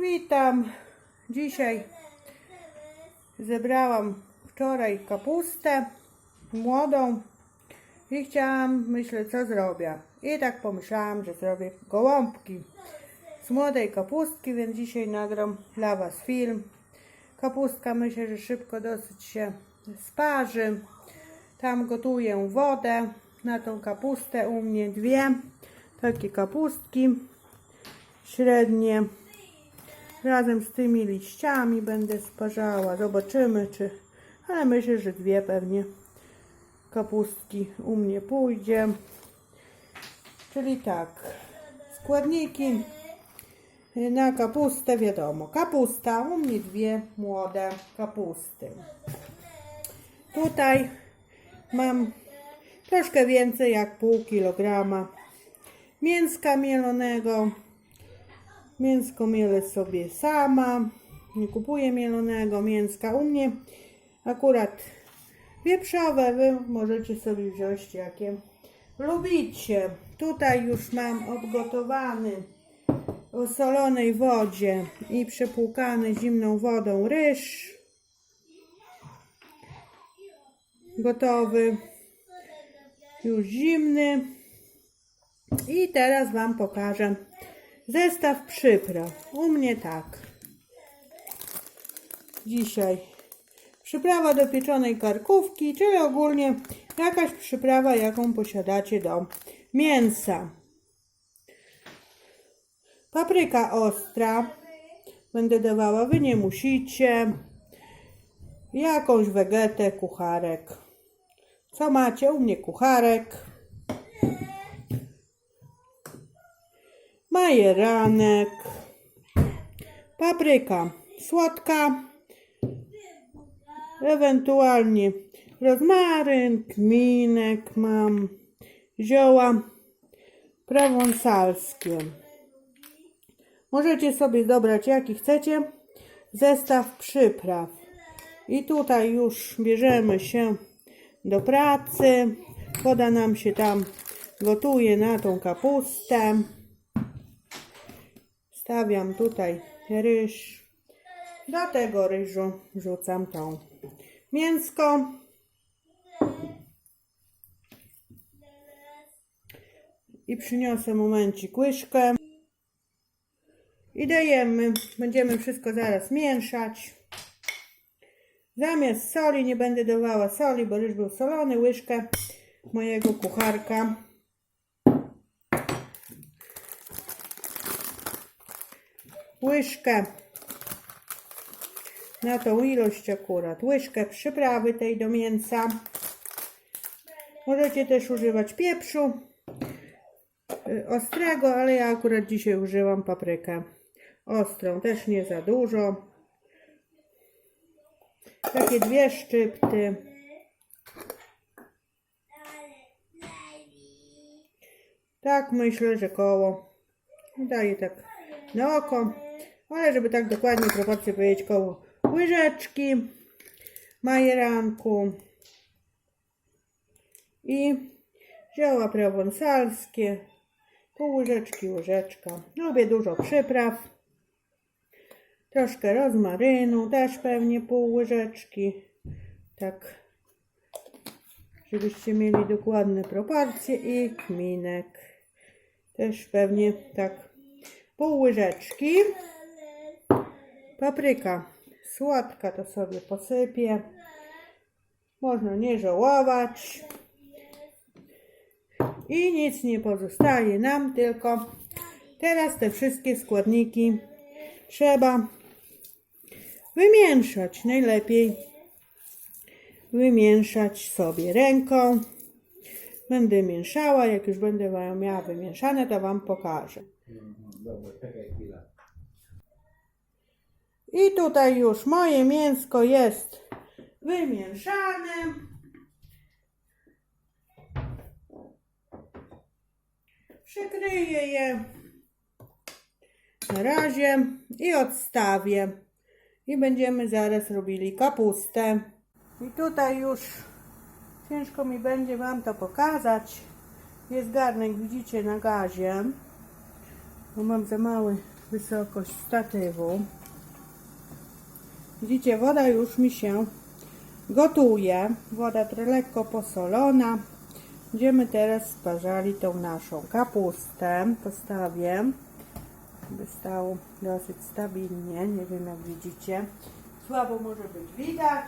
Witam. Dzisiaj zebrałam wczoraj kapustę młodą i chciałam, myślę, co zrobię. I tak pomyślałam, że zrobię gołąbki z młodej kapustki, więc dzisiaj nagram dla Was film. Kapustka myślę, że szybko dosyć się sparzy. Tam gotuję wodę na tą kapustę. U mnie dwie takie kapustki średnie. Razem z tymi liściami będę sparzała. Zobaczymy, czy. Ale myślę, że dwie pewnie kapustki u mnie pójdzie. Czyli tak. Składniki na kapustę wiadomo. Kapusta, u mnie dwie młode kapusty. Tutaj mam troszkę więcej jak pół kilograma mięska mielonego. Mięsko mielę sobie sama. Nie kupuję mielonego mięska. U mnie akurat wieprzowe. Wy możecie sobie wziąć jakie lubicie. Tutaj już mam obgotowany w solonej wodzie i przepłukany zimną wodą ryż. Gotowy. Już zimny. I teraz Wam pokażę zestaw przypraw. U mnie tak. Dzisiaj przyprawa do pieczonej karkówki, czyli ogólnie jakaś przyprawa, jaką posiadacie do mięsa. Papryka ostra. Będę dawała, wy nie musicie. Jakąś wegetę, kucharek. Co macie? U mnie kucharek. Majeranek. Papryka słodka. Ewentualnie rozmaryn, kminek mam. Zioła prowonsalskie. Możecie sobie dobrać jaki chcecie. Zestaw przypraw. I tutaj już bierzemy się do pracy. Woda nam się tam gotuje na tą kapustę. Stawiam tutaj ryż. Do tego ryżu wrzucam tą mięsko. I przyniosę momencik łyżkę. I dajemy. Będziemy wszystko zaraz mieszać. Zamiast soli nie będę dawała soli, bo ryż był solony. Łyżkę mojego kucharka. Łyżkę na tą ilość akurat. Łyżkę przyprawy tej do mięsa. Możecie też używać pieprzu y, ostrego, ale ja akurat dzisiaj użyłam paprykę ostrą. Też nie za dużo. Takie dwie szczypty. Tak myślę, że koło. Daję tak na oko. Ale żeby tak dokładnie proporcje powiedzieć, koło łyżeczki majeranku i zioła prowonsalskie. Pół łyżeczki, łyżeczka. Lubię dużo przypraw. Troszkę rozmarynu, też pewnie pół łyżeczki. Tak, żebyście mieli dokładne proporcje i kminek. Też pewnie tak pół łyżeczki. Papryka słodka to sobie posypię. Można nie żałować. I nic nie pozostaje nam, tylko teraz te wszystkie składniki trzeba wymieszać. Najlepiej wymieszać sobie ręką. Będę mieszała, jak już będę miała wymieszane, to Wam pokażę. Dobra, czekaj chwilę. I tutaj już moje mięsko jest wymieszane. Przykryję je na razie i odstawię. I będziemy zaraz robili kapustę. I tutaj już ciężko mi będzie Wam to pokazać. Jest garnek, widzicie, na gazie. Bo mam za mały wysokość statywu. Widzicie, woda już mi się gotuje. Woda lekko posolona. Będziemy teraz sparzali tą naszą kapustę. Postawię, by stało dosyć stabilnie. Nie wiem jak widzicie. Słabo może być widać.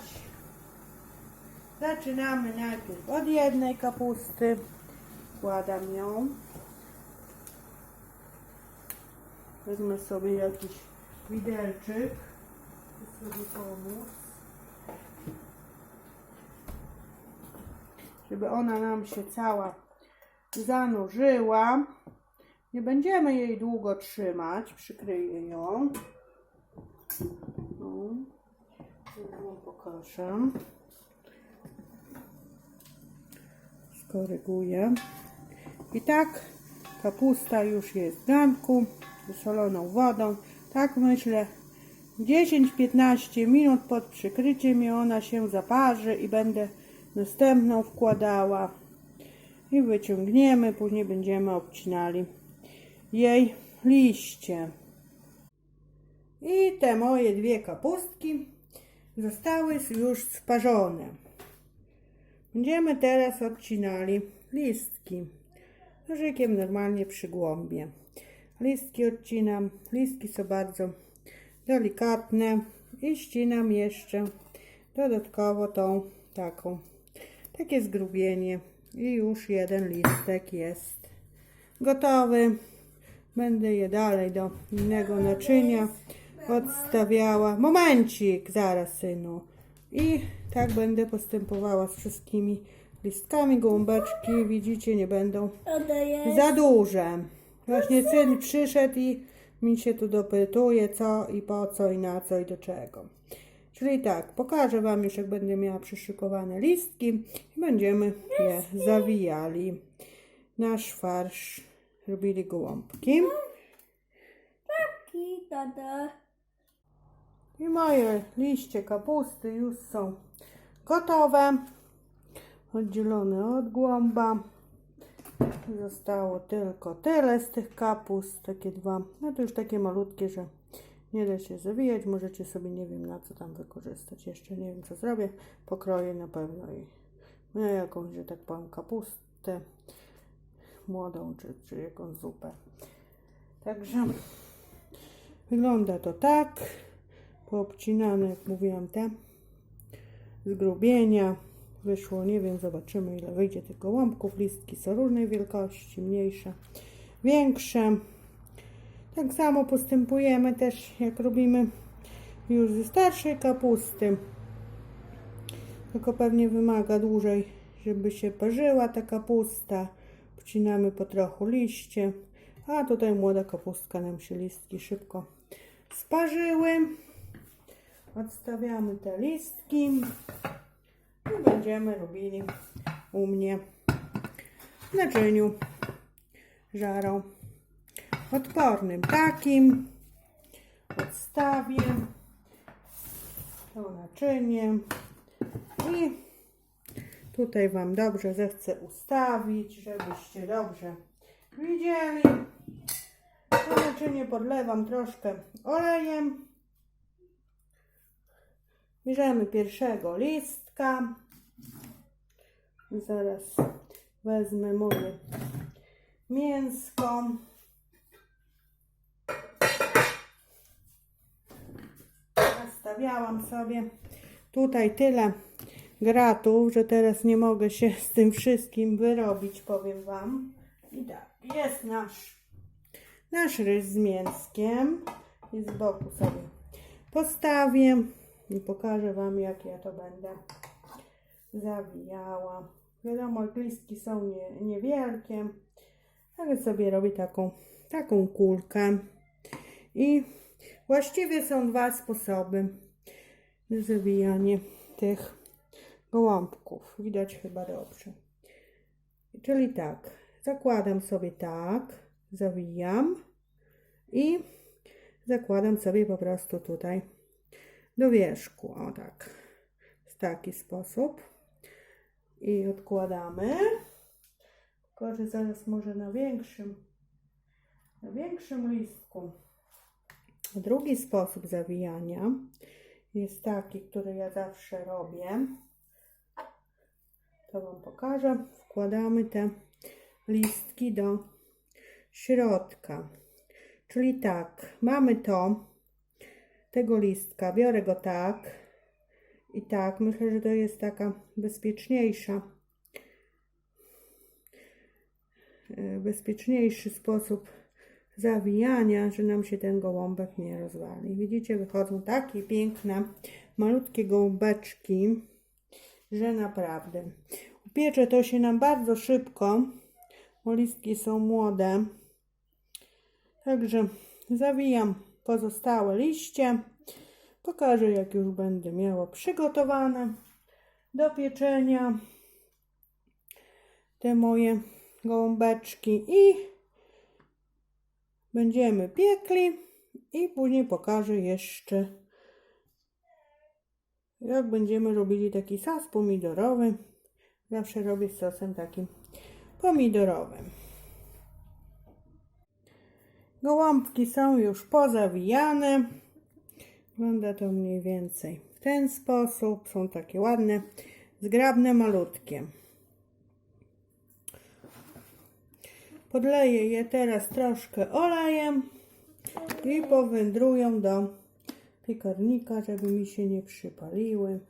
Zaczynamy najpierw od jednej kapusty. Wkładam ją. Wezmę sobie jakiś widelczyk, sobie pomóc. Żeby ona nam się cała zanurzyła. Nie będziemy jej długo trzymać. Przykryję ją. O, ja wam pokażę. Skoryguję. I tak kapusta już jest w garnku, wysoloną wodą. Tak myślę 10-15 minut pod przykryciem i ona się zaparzy i będę następną wkładała i wyciągniemy, później będziemy obcinali jej liście. I te moje dwie kapustki zostały już sparzone. Będziemy teraz odcinali listki. Nożykiem normalnie przy głąbie. Listki odcinam. Listki są bardzo delikatne i ścinam jeszcze dodatkowo tą taką. Takie zgrubienie i już jeden listek jest gotowy. Będę je dalej do innego naczynia odstawiała. Momencik, zaraz synu. I tak będę postępowała z wszystkimi listkami. Gołąbeczki, widzicie, nie będą za duże. Właśnie syn przyszedł i mi się tu dopytuje co i po co i na co i do czego. Czyli tak, pokażę Wam już jak będę miała przyszykowane listki i będziemy je zawijali. Nasz farsz robili gołąbki. Ki, tata. I moje liście kapusty już są gotowe. Oddzielone od głąba. Zostało tylko tyle z tych kapust, takie dwa. No to już takie malutkie, że nie da się zawijać. Możecie sobie, nie wiem na co tam wykorzystać. Jeszcze nie wiem co zrobię. Pokroję na pewno i no, jakąś, że tak powiem, kapustę młodą, czy, czy jakąś zupę. Także wygląda to tak. Poobcinane, jak mówiłam, te zgrubienia. Wyszło, nie wiem, zobaczymy ile wyjdzie tych gołąbków. Listki są różnej wielkości, mniejsze, większe. Tak samo postępujemy też, jak robimy już ze starszej kapusty. Tylko pewnie wymaga dłużej, żeby się parzyła ta kapusta. Wcinamy po trochu liście. A tutaj młoda kapustka nam się listki szybko sparzyły. Odstawiamy te listki i będziemy robili u mnie w naczyniu żarą odpornym takim. Odstawię to naczynie i tutaj Wam dobrze zechcę ustawić, żebyście dobrze widzieli. To naczynie podlewam troszkę olejem. Bierzemy pierwszego listka. Zaraz wezmę moje mięsko. Nastawiałam sobie tutaj tyle gratów, że teraz nie mogę się z tym wszystkim wyrobić, powiem Wam. I tak, jest nasz, nasz ryż z mięskiem. I z boku sobie postawię i pokażę Wam, jak ja to będę zawijała. Wiadomo, listki są nie, niewielkie, ale sobie robię taką, taką kulkę. I właściwie są dwa sposoby na zawijanie tych gołąbków. Widać chyba dobrze. Czyli tak, zakładam sobie tak, zawijam i zakładam sobie po prostu tutaj do wierzchu. O tak. W taki sposób. I odkładamy. Tylko, że zaraz może na większym, na większym listku Drugi sposób zawijania jest taki, który ja zawsze robię. To Wam pokażę. Wkładamy te listki do środka. Czyli tak, mamy to, tego listka, biorę go tak i tak. Myślę, że to jest taka bezpieczniejsza, e, bezpieczniejszy sposób zawijania, że nam się ten gołąbek nie rozwali. Widzicie, wychodzą takie piękne, malutkie gołąbeczki, że naprawdę. Upiecze to się nam bardzo szybko, bo listki są młode. Także zawijam pozostałe liście. Pokażę, jak już będę miała przygotowane do pieczenia te moje gołąbeczki i będziemy piekli i później pokażę jeszcze jak będziemy robili taki sos pomidorowy. Zawsze robię z sosem takim pomidorowym. Gołąbki są już pozawijane. Wygląda to mniej więcej w ten sposób. Są takie ładne, zgrabne, malutkie. Podleję je teraz troszkę olejem i powędrują do piekarnika, żeby mi się nie przypaliły.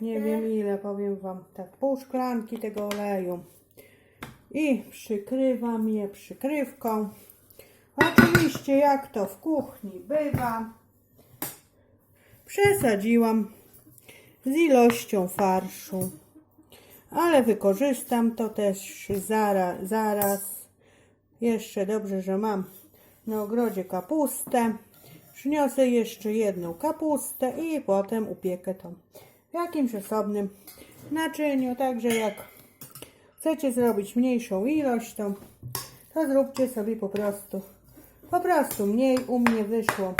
Nie wiem ile, powiem Wam, tak pół szklanki tego oleju. I przykrywam je przykrywką. Oczywiście jak to w kuchni bywa, przesadziłam z ilością farszu. Ale wykorzystam to też zaraz, zaraz. Jeszcze dobrze, że mam na ogrodzie kapustę. Przyniosę jeszcze jedną kapustę i potem upiekę to w jakimś osobnym naczyniu. Także jak chcecie zrobić mniejszą ilość, to, to zróbcie sobie po prostu po prostu mniej. U mnie wyszło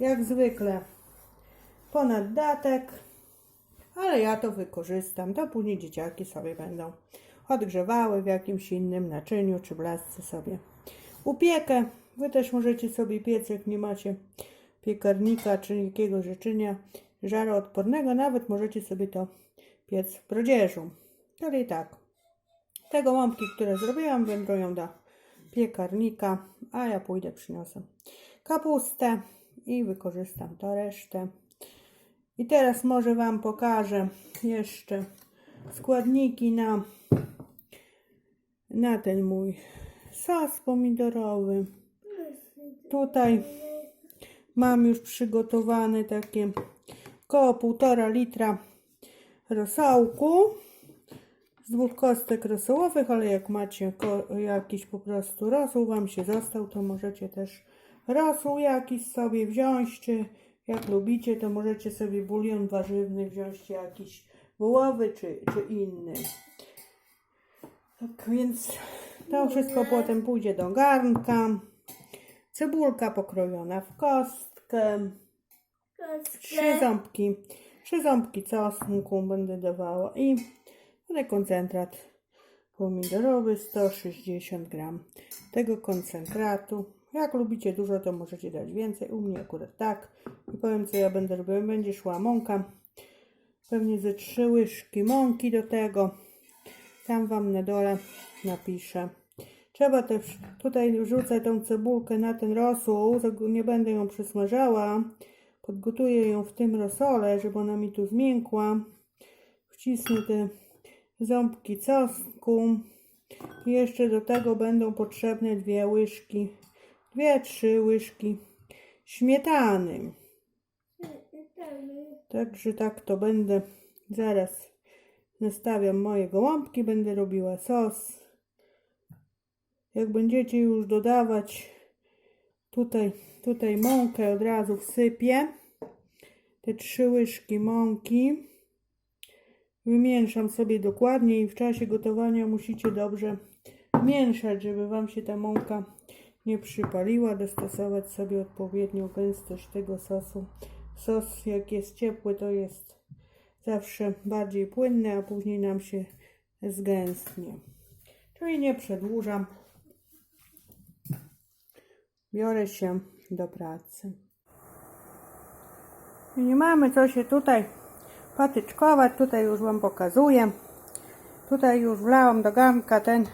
jak zwykle ponad datek, ale ja to wykorzystam. To później dzieciaki sobie będą odgrzewały w jakimś innym naczyniu czy blasce sobie upiekę. Wy też możecie sobie piec, jak nie macie piekarnika czy jakiegoś życzenia żaroodpornego. Nawet możecie sobie to piec w brodzieżu. Czyli tak, te gołąbki, które zrobiłam, wędrują do piekarnika, a ja pójdę przyniosę kapustę i wykorzystam to resztę. I teraz może Wam pokażę jeszcze składniki na, na ten mój sos pomidorowy. Tutaj mam już przygotowane takie około półtora litra rosołku z dwóch kostek rosołowych, ale jak macie jakiś po prostu rosół wam się został, to możecie też rosół jakiś sobie wziąć, czy jak lubicie, to możecie sobie bulion warzywny wziąć jakiś wołowy, czy, czy inny. Tak więc to wszystko potem pójdzie do garnka. Cebulka pokrojona w kostkę. Trzy ząbki, trzy ząbki czosnku będę dawała i ale koncentrat pomidorowy 160 gram tego koncentratu. Jak lubicie dużo, to możecie dać więcej. U mnie akurat tak. I powiem, co ja będę robiła. Będzie szła mąka. Pewnie ze trzy łyżki mąki do tego. Tam Wam na dole napiszę. Trzeba też tutaj wrzucę tą cebulkę na ten rosół. Nie będę ją przysmażała. Podgotuję ją w tym rosole, żeby ona mi tu zmiękła. Wcisnę te ząbki czosnku. I jeszcze do tego będą potrzebne dwie łyżki, dwie, trzy łyżki śmietany. Także tak to będę. Zaraz nastawiam moje gołąbki, będę robiła sos. Jak będziecie już dodawać tutaj, tutaj mąkę od razu wsypię. Te trzy łyżki mąki. Wymieszam sobie dokładnie i w czasie gotowania musicie dobrze mieszać, żeby Wam się ta mąka nie przypaliła. Dostosować sobie odpowiednią gęstość tego sosu. Sos jak jest ciepły to jest zawsze bardziej płynny, a później nam się zgęstnie. Czyli nie przedłużam. biorę się do pracy. I nie mamy co się tutaj patyczkować, tutaj już Wam pokazuję. Tutaj już wlałam do garnka ten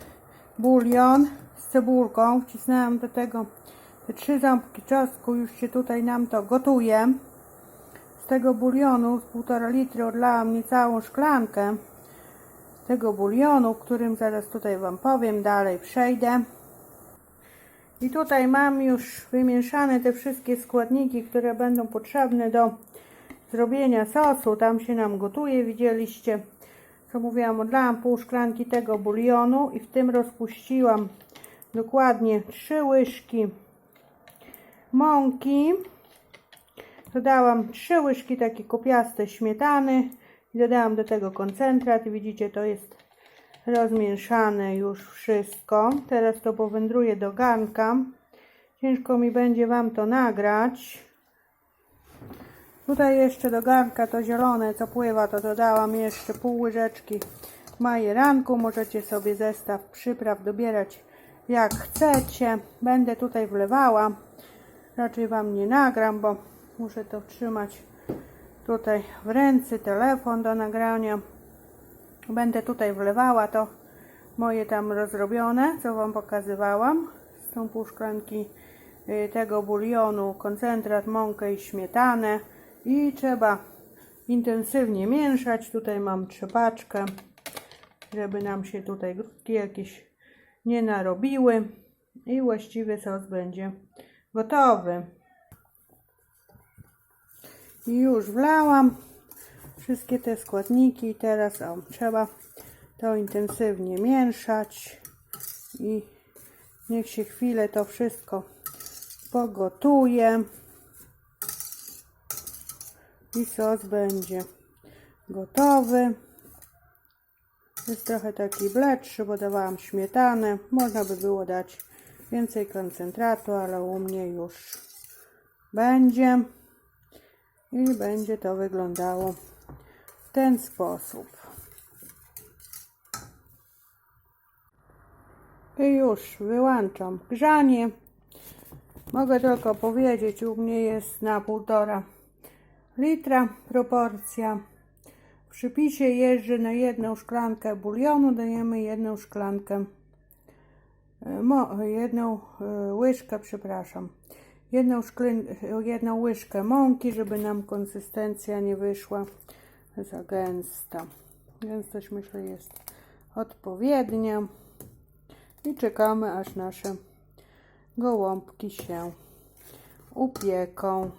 bulion z cebulką, wcisnęłam do tego te trzy ząbki czosnku, już się tutaj nam to gotuje. Z tego bulionu z półtora litry odlałam niecałą szklankę tego bulionu, którym zaraz tutaj Wam powiem, dalej przejdę. I tutaj mam już wymieszane te wszystkie składniki, które będą potrzebne do zrobienia sosu. Tam się nam gotuje, widzieliście. Co mówiłam, odlałam pół szklanki tego bulionu i w tym rozpuściłam dokładnie 3 łyżki mąki. Dodałam 3 łyżki takie kopiaste śmietany i dodałam do tego koncentrat. Widzicie, to jest rozmieszane już wszystko. Teraz to powędruje do garnka. Ciężko mi będzie Wam to nagrać. Tutaj jeszcze do garnka to zielone, co pływa, to dodałam jeszcze pół łyżeczki majeranku. Możecie sobie zestaw przypraw dobierać jak chcecie. Będę tutaj wlewała. Raczej Wam nie nagram, bo muszę to trzymać tutaj w ręce, telefon do nagrania. Będę tutaj wlewała to moje tam rozrobione, co Wam pokazywałam. Z tą pół szklanki y, tego bulionu, koncentrat, mąkę i śmietanę. I trzeba intensywnie mieszać. Tutaj mam trzepaczkę, żeby nam się tutaj grudki jakieś nie narobiły. I właściwy sos będzie gotowy. I już wlałam wszystkie te składniki. Teraz o, trzeba to intensywnie mieszać i niech się chwilę to wszystko pogotuje i sos będzie gotowy. Jest trochę taki bledszy, bo dawałam śmietanę. Można by było dać więcej koncentratu, ale u mnie już będzie. I będzie to wyglądało w ten sposób. I już wyłączam grzanie. Mogę tylko powiedzieć, u mnie jest na półtora litra proporcja. W przypisie jest, że na jedną szklankę bulionu dajemy jedną szklankę, e, mo, jedną e, łyżkę, przepraszam, jedną, jedną łyżkę mąki, żeby nam konsystencja nie wyszła za gęsta. Gęstość myślę jest odpowiednia. I czekamy aż nasze gołąbki się upieką.